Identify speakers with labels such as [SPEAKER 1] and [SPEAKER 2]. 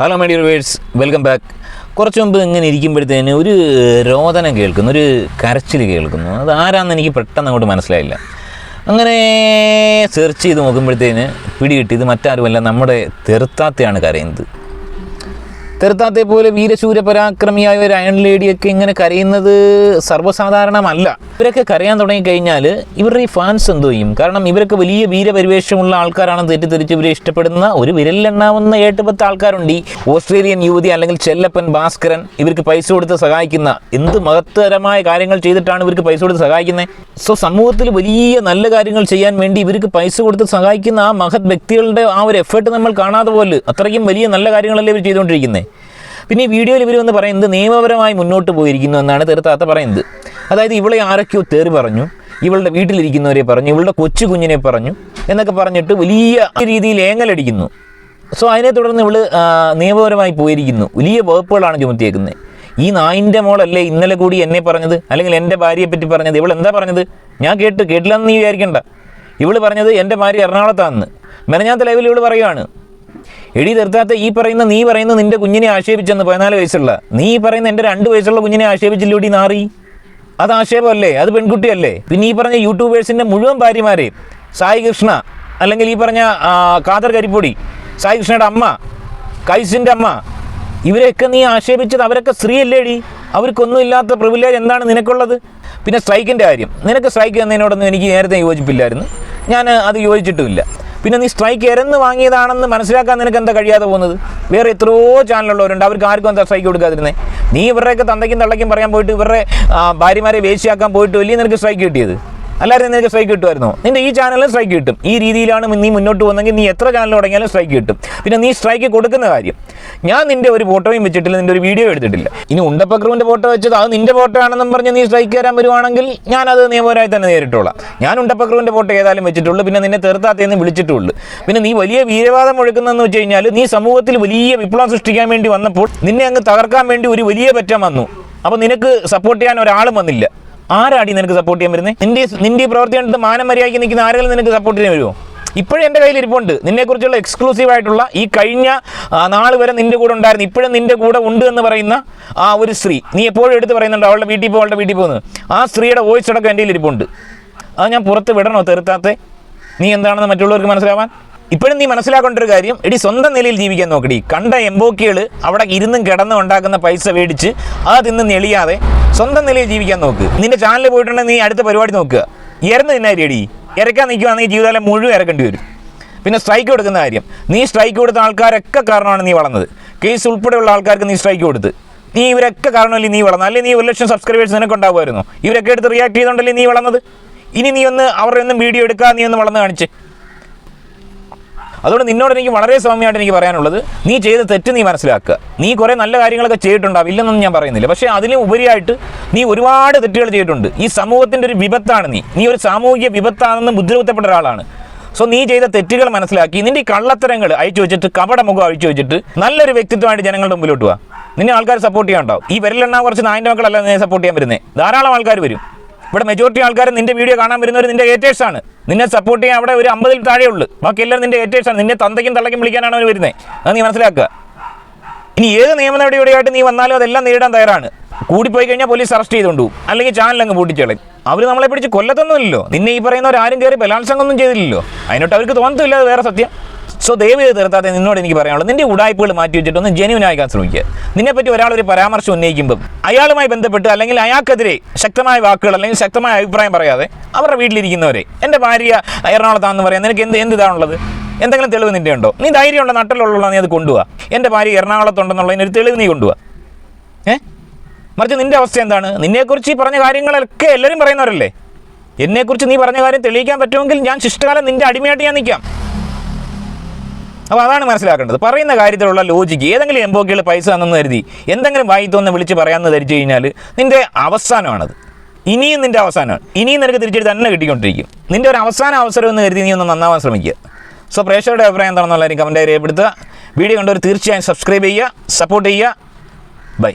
[SPEAKER 1] Hello my dear viewers welcome back കുറച്ച് മുമ്പ് ഇങ്ങനെ ഇരിക്കുമ്പോഴത്തേന് ഒരു രോദനം കേൾക്കുന്നു ഒരു കരച്ചിൽ കേൾക്കുന്നു. അത് ആരാന്ന് എനിക്ക് പെട്ടെന്ന് അങ്ങോട്ട് മനസ്സിലായില്ല. അങ്ങനെ സെർച്ച് ചെയ്ത് നോക്കുമ്പോഴത്തേന് പിടികിട്ടി ഇത് മറ്റാരുമല്ല നമ്മുടെ തെറുത്താത്തയാണ് കരയുന്നത്. തെറുത്താത്തെ പോലെ വീരശൂര പരാക്രമിയായ ഒരു അയൺ ലേഡിയൊക്കെ ഇങ്ങനെ കരയുന്നത് സർവസാധാരണമല്ല. ഇവരൊക്കെ കരയാൻ തുടങ്ങിക്കഴിഞ്ഞാൽ ഇവരുടെ ഈ ഫാൻസ് എന്തു ചെയ്യും? കാരണം ഇവരൊക്കെ വലിയ വീരപരിവേഷമുള്ള ആൾക്കാരാണെന്ന് തെറ്റിദ്ധരിച്ച് ഇവരെ ഇഷ്ടപ്പെടുന്ന ഒരു വിരലിലെണ്ണാവുന്ന ഏട്ട് പത്ത് ആൾക്കാരുണ്ട്. ഈ ഓസ്ട്രേലിയൻ യുവതി അല്ലെങ്കിൽ ചെല്ലപ്പൻ ഭാസ്കരൻ ഇവർക്ക് പൈസ കൊടുത്ത് സഹായിക്കുന്ന എന്ത് മഹത്തരമായ കാര്യങ്ങൾ ചെയ്തിട്ടാണ് ഇവർക്ക് പൈസ കൊടുത്ത് സഹായിക്കുന്നത് സോ സമൂഹത്തിൽ വലിയ നല്ല കാര്യങ്ങൾ ചെയ്യാൻ വേണ്ടി ഇവർക്ക് പൈസ കൊടുത്ത് സഹായിക്കുന്ന ആ മഹത് വ്യക്തികളുടെ ആ ഒരു എഫേർട്ട് നമ്മൾ കാണാതെ പോലെ അത്രയ്ക്കും വലിയ നല്ല കാര്യങ്ങളല്ലേ ഇവർ ചെയ്തുകൊണ്ടിരിക്കുന്നത് പിന്നെ ഈ വീഡിയോയിൽ ഇവർ വന്ന് പറയുന്നത് നിയമപരമായി മുന്നോട്ട് പോയിരിക്കുന്നു എന്നാണ് തീർത്ഥാത്ത പറയുന്നത്. അതായത് ഇവളെ ആരൊക്കെയോ തേറി പറഞ്ഞു ഇവളുടെ വീട്ടിലിരിക്കുന്നവരെ പറഞ്ഞു ഇവളുടെ കൊച്ചു കുഞ്ഞിനെ പറഞ്ഞു എന്നൊക്കെ പറഞ്ഞിട്ട് വലിയ രീതിയിൽ ഏങ്ങലടിക്കുന്നു. സോ അതിനെ തുടർന്ന് ഇവൾ നിയമപരമായി പോയിരിക്കുന്നു. വലിയ വകുപ്പുകളാണ് ചുമത്തിയേക്കുന്നത്. ഈ നായിന്റെ മോളല്ലേ ഇന്നലെ കൂടി എന്നെ പറഞ്ഞത് അല്ലെങ്കിൽ എന്റെ ഭാര്യയെ പറ്റി പറഞ്ഞത് ഇവൾ എന്താ പറഞ്ഞത്? ഞാൻ കേട്ട് കേട്ടില്ലെന്ന് നീ വിചാരിക്കണ്ട. ഇവൾ പറഞ്ഞത് എന്റെ ഭാര്യ എറണാകുളത്താണെന്ന്. മെനഞ്ഞാത്ത ലൈവിൽ ഇവൾ പറയുകയാണ് എടി തീർത്താത്ത ഈ പറയുന്ന നീ പറയുന്ന നിന്റെ കുഞ്ഞിനെ ആക്ഷേപിച്ചെന്ന് പതിനാല് വയസ്സുള്ള നീ പറയുന്ന എന്റെ രണ്ട് വയസ്സുള്ള കുഞ്ഞിനെ ആക്ഷേപിച്ചില്ലൂടി നാറി? അത് ആക്ഷേപമല്ലേ? അത് പെൺകുട്ടിയല്ലേ? പിന്നെ ഈ പറഞ്ഞ യൂട്യൂബേഴ്സിന്റെ മുഴുവൻ ഭാര്യമാരെ സായി കൃഷ്ണ അല്ലെങ്കിൽ ഈ പറഞ്ഞ കാതർ കരിപ്പൊടി സായി കൃഷ്ണയുടെ അമ്മ കൈസിന്റെ അമ്മ ഇവരെയൊക്കെ നീ ആക്ഷേപിച്ചത് അവരൊക്കെ സ്ത്രീയല്ലേടി? അവർക്കൊന്നും ഇല്ലാത്ത പ്രിവിലേജ് എന്താണ് നിനക്കുള്ളത്? പിന്നെ സ്ട്രൈക്കിന്റെ കാര്യം. നിനക്ക് സ്ട്രൈക്ക് എന്നതിനോടൊന്നും എനിക്ക് നേരത്തെ യോജിപ്പില്ലായിരുന്നു. ഞാൻ അത് യോജിച്ചിട്ടുമില്ല. പിന്നെ നീ സ്ട്രൈക്ക് എരന്ന് വാങ്ങിയതാണെന്ന് മനസ്സിലാക്കാൻ നിനക്ക് എന്താ കഴിയാതെ പോകുന്നത്? വേറെ എത്രയോ ചാനലുള്ളവരുണ്ട് അവർക്ക് ആർക്കും എന്താ സ്ട്രൈക്ക് കൊടുക്കാതിരുന്നത് നീ ഇവരുടെയൊക്കെ തന്തയ്ക്കും തള്ളയ്ക്കും പറയാൻ പോയിട്ട് ഇവരുടെ ഭാര്യമാരെ വേശിയാക്കാൻ പോയിട്ട് വലിയ നിനക്ക് സ്ട്രൈക്ക് കിട്ടിയത്? അല്ലാതെ നിനക്ക് സ്ട്രൈക്ക് കിട്ടുമായിരുന്നോ നിന്റെ ഈ ചാനലിൽ സ്ട്രൈക്ക് കിട്ടും. ഈ രീതിയിലാണ് നീ മുന്നോട്ട് പോകുന്നതെങ്കിൽ നീ എത്ര ചാനൽ തുടങ്ങിയാലും സ്ട്രൈക്ക് കിട്ടും. പിന്നെ നീ സ്ട്രൈക്ക് കൊടുക്കുന്ന കാര്യം. ഞാൻ നിന്റെ ഒരു ഫോട്ടോയും വെച്ചിട്ടില്ല നിന്റെ ഒരു വീഡിയോ എടുത്തിട്ടില്ല. ഇനി ഉണ്ടപ്പക്രുവിന്റെ ഫോട്ടോ വെച്ചത് അത് നിന്റെ ഫോട്ടോ ആണെന്നും പറഞ്ഞ് നീ സ്ട്രൈക്ക് തരാൻ വരുവാണെങ്കിൽ ഞാൻ അത് നിയമപരമായി തന്നെ നേരിട്ടോളാം. ഞാൻ ഉണ്ടപ്പക്രുവിന്റെ ഫോട്ടോ ഏതായാലും വെച്ചിട്ടുള്ളൂ. പിന്നെ നിന്നെ തീർത്താത്തേന്ന് വിളിച്ചിട്ടുള്ളൂ. പിന്നെ നീ വലിയ വീരവാദം ഒഴുക്കുന്നതെന്ന് വെച്ച് കഴിഞ്ഞാൽ നീ സമൂഹത്തിൽ വലിയ വിപ്ലവം സൃഷ്ടിക്കാൻ വേണ്ടി വന്നപ്പോൾ നിന്നെ അങ്ങ് തകർക്കാൻ വേണ്ടി ഒരു വലിയ പറ്റം വന്നു. അപ്പോൾ നിനക്ക് സപ്പോർട്ട് ചെയ്യാൻ ഒരാളും വന്നില്ല. ആരാടി നിനക്ക് സപ്പോർട്ട് ചെയ്യാൻ വരുന്നത് നിന്റെ നിന്റെ പ്രവർത്തി കണ്ടിട്ട് മാനം മര്യാദയ്ക്ക് നിൽക്കുന്ന ആരെങ്കിലും നിനക്ക് സപ്പോർട്ട് ചെയ്യാൻ വരുമോ ഇപ്പോഴും എന്റെ കയ്യിൽ ഇരിപ്പുണ്ട്. നിന്നെക്കുറിച്ചുള്ള എക്സ്ക്ലൂസീവ് ആയിട്ടുള്ള ഈ കഴിഞ്ഞ നാൾ വരെ നിന്റെ കൂടെ ഉണ്ടായിരുന്നു. ഇപ്പോഴും നിന്റെ കൂടെ ഉണ്ട് എന്ന് പറയുന്ന ആ ഒരു സ്ത്രീ. നീ എപ്പോഴും എടുത്ത് പറയുന്നുണ്ട് അവളുടെ വീട്ടിൽ പോകും അവളുടെ വീട്ടിൽ പോകുന്നത് ആ സ്ത്രീയുടെ വോയിസ് അടക്കം എന്റെ ഇരിപ്പുണ്ട്. അത് ഞാൻ പുറത്ത് വിടണോ തെറുത്താത്തെ? നീ എന്താണെന്ന് മറ്റുള്ളവർക്ക് മനസ്സിലാവാൻ? ഇപ്പോഴും നീ മനസ്സിലാക്കേണ്ട ഒരു കാര്യം എടി സ്വന്തം നിലയിൽ ജീവിക്കാൻ നോക്കടി. കണ്ട എംബോക്കികൾ അവിടെ ഇരുന്നും കിടന്നും ഉണ്ടാക്കുന്ന പൈസ മേടിച്ച് അത് തിന്ന് നെളിയാതെ സ്വന്തം നിലയിൽ ജീവിക്കാൻ നോക്ക്. നിന്റെ ചാനലിൽ പോയിട്ടുണ്ടെങ്കിൽ നീ അടുത്ത പരിപാടി നോക്കുക ഇറന്ന് തിന്നാരിയടി ഇറക്കാൻ നിൽക്കുകയാണെങ്കിൽ ജീവിതകാലം മുഴുവൻ ഇറക്കേണ്ടി വരും. പിന്നെ സ്ട്രൈക്ക് കൊടുക്കുന്ന കാര്യം. നീ സ്ട്രൈക്ക് കൊടുത്ത ആൾക്കാരൊക്കെ കാരണമാണ് നീ വളർന്നത്. കേസ് ഉൾപ്പെടെയുള്ള ആൾക്കാർക്ക് നീ സ്ട്രൈക്ക് കൊടുത്ത്. നീ ഇവരൊക്കെ കാരണമല്ലേ നീ വളർന്നത്? അല്ലെങ്കിൽ നീ ഒരു ലക്ഷം സബ്സ്ക്രൈബേഴ്സ് നിനക്ക് ഉണ്ടാവുമായിരുന്നു ഇവരൊക്കെ എടുത്ത് റിയാക്ട് ചെയ്തുകൊണ്ടല്ലേ നീ വളർന്നത്? ഇനി നീ ഒന്ന് അവരുടെ ഒന്നും വീഡിയോ എടുക്കുക നീ ഒന്ന് വളർന്ന് കാണിച്ച്. അതുകൊണ്ട് നിന്നോട് എനിക്ക് വളരെ സൗമ്യമായിട്ട് എനിക്ക് പറയാനുള്ളത് നീ ചെയ്ത തെറ്റ് നീ മനസ്സിലാക്കുക. നീ കുറേ നല്ല കാര്യങ്ങളൊക്കെ ചെയ്തിട്ടുണ്ടാവും ഇല്ലെന്നൊന്നും ഞാൻ പറയുന്നില്ല. പക്ഷേ അതിലും ഉപരിയായിട്ട് നീ ഒരുപാട് തെറ്റുകൾ ചെയ്തിട്ടുണ്ട്. ഈ സമൂഹത്തിന്റെ ഒരു വിപത്താണ് നീ. നീ ഒരു സാമൂഹിക വിപത്താണെന്ന് മുദ്രകുത്തപ്പെട്ട ഒരാളാണ്. സോ നീ ചെയ്ത തെറ്റുകൾ മനസ്സിലാക്കി. നിന്റെ കള്ളത്തരങ്ങൾ അയച്ചു വെച്ചിട്ട് കപട മുഖം അഴിച്ചു വെച്ചിട്ട് നല്ലൊരു വ്യക്തിത്വമായിട്ട് ജനങ്ങളുടെ മുമ്പിലോട്ട് വാ. നിന്നെ ആൾക്കാർ സപ്പോർട്ട് ചെയ്യാൻ ഉണ്ടാവും ഈ വിരലെണ്ണ കുറച്ച് നായിന്റെ മക്കളല്ല നിന്നെ സപ്പോർട്ട് ചെയ്യാൻ വരുന്നത് ധാരാളം ആൾക്കാർ വരും. ഇവിടെ മെജോറിറ്റി ആൾക്കാർ നിന്റെ വീഡിയോ കാണാൻ വരുന്നവർ നിന്റെ ഹേറ്റേഴ്സ് ആണ്. നിന്നെ സപ്പോർട്ട് ചെയ്യാൻ അവിടെ ഒരു അമ്പതിൽ താഴെ ഉള്ളൂ ബാക്കി എല്ലാവരും നിന്റെ ഹേറ്റേഴ്സ് ആണ്. നിന്നെ തന്തയ്ക്കും തള്ളയ്ക്കും വിളിക്കാനാണ് അവർ വരുന്നത് അത് നീ മനസ്സിലാക്കുക. ഇനി ഏത് നിയമ നടപടിയോടെയായിട്ട് നീ വന്നാലും അതെല്ലാം നേരിടാൻ തയ്യാറാണ്. കൂടിപ്പോയി കഴിഞ്ഞാൽ പോലീസ് അറസ്റ്റ് ചെയ്തുകൊണ്ടു അല്ലെങ്കിൽ ചാനൽ അങ്ങ് അവർ നമ്മളെ പിടിച്ച് കൊല്ലത്തൊന്നുമില്ലല്ലോ. നിന്നെ ഈ പറയുന്നവർ ആരും കയറി ബലാത്സംഗം ഒന്നും ചെയ്തില്ലല്ലോ. അതിനോട്ട് അവർക്ക് തോന്നത്തില്ല അത് വേറെ സത്യം. സോ ദയവ് ചെയ്ത് നിന്നോട് എനിക്ക് പറയാനുള്ളത് നിന്റെ ഉടായ്പകൾ മാറ്റി വെച്ചിട്ട് ഒന്ന് ജെന്യൂൻ ആയിക്കാൻ ശ്രമിക്കുക നിന്നെപ്പറ്റി ഒരാൾ ഒരു പരാമർശം ഉന്നയിക്കുമ്പോൾ അയാളുമായി ബന്ധപ്പെട്ട് അല്ലെങ്കിൽ അയാൾക്കെതിരെ ശക്തമായ വാക്കുകൾ അല്ലെങ്കിൽ ശക്തമായ അഭിപ്രായം പറയാതെ അവരുടെ വീട്ടിലിരിക്കുന്നവരെ എന്റെ ഭാര്യ എറണാകുളത്താണെന്ന് പറയാം നിനക്ക് എന്ത് എന്ത് ഇതാണുള്ളത്? എന്തെങ്കിലും തെളിവ് നിന്റെ ഉണ്ടോ? നീ ധൈര്യമുണ്ടോ നട്ടിലുള്ള നീ അത് കൊണ്ടുപോവാ എന്റെ ഭാര്യ എറണാകുളത്തുണ്ടെന്നുള്ളതിനൊരു തെളിവ് നീ കൊണ്ടുപോവാ ഏ? മറിച്ച് നിന്റെ അവസ്ഥ എന്താണ്? നിന്നെക്കുറിച്ച് ഈ പറഞ്ഞ കാര്യങ്ങളൊക്കെ എല്ലാവരും പറയുന്നവരല്ലേ? എന്നെക്കുറിച്ച് നീ പറഞ്ഞ കാര്യം തെളിയിക്കാൻ പറ്റുമെങ്കിൽ ഞാൻ ശിഷ്ടകാലം നിന്റെ അടിമയായിട്ട് ഞാൻ നിൽക്കാം. അപ്പോൾ അതാണ് മനസ്സിലാക്കേണ്ടത്. പറയുന്ന കാര്യത്തിലുള്ള ലോജിക്ക് ഏതെങ്കിലും എംബോക്കികൾ പൈസ തന്നെന്ന് കരുതി എന്തെങ്കിലും വായിത്തൊന്ന് വിളിച്ച് പറയാമെന്ന് ധരിച്ചു കഴിഞ്ഞാൽ നിന്റെ അവസാനമാണത്. ഇനിയും നിന്റെ അവസാനമാണ്. ഇനിയും നിനക്ക് തിരിച്ചെടുത്ത് തന്നെ കിട്ടിക്കൊണ്ടിരിക്കും. നിന്റെ ഒരു അവസാന അവസരം എന്ന് കരുതി നീ ഒന്ന് നന്നാവാൻ ശ്രമിക്കുക. സോ പ്രേക്ഷകരുടെ അഭിപ്രായം എന്താണെന്നുള്ള കമന്റായി രേഖപ്പെടുത്തുക. വീഡിയോ കണ്ടവർ തീർച്ചയായും സബ്സ്ക്രൈബ് ചെയ്യുക സപ്പോർട്ട് ചെയ്യുക. ബൈ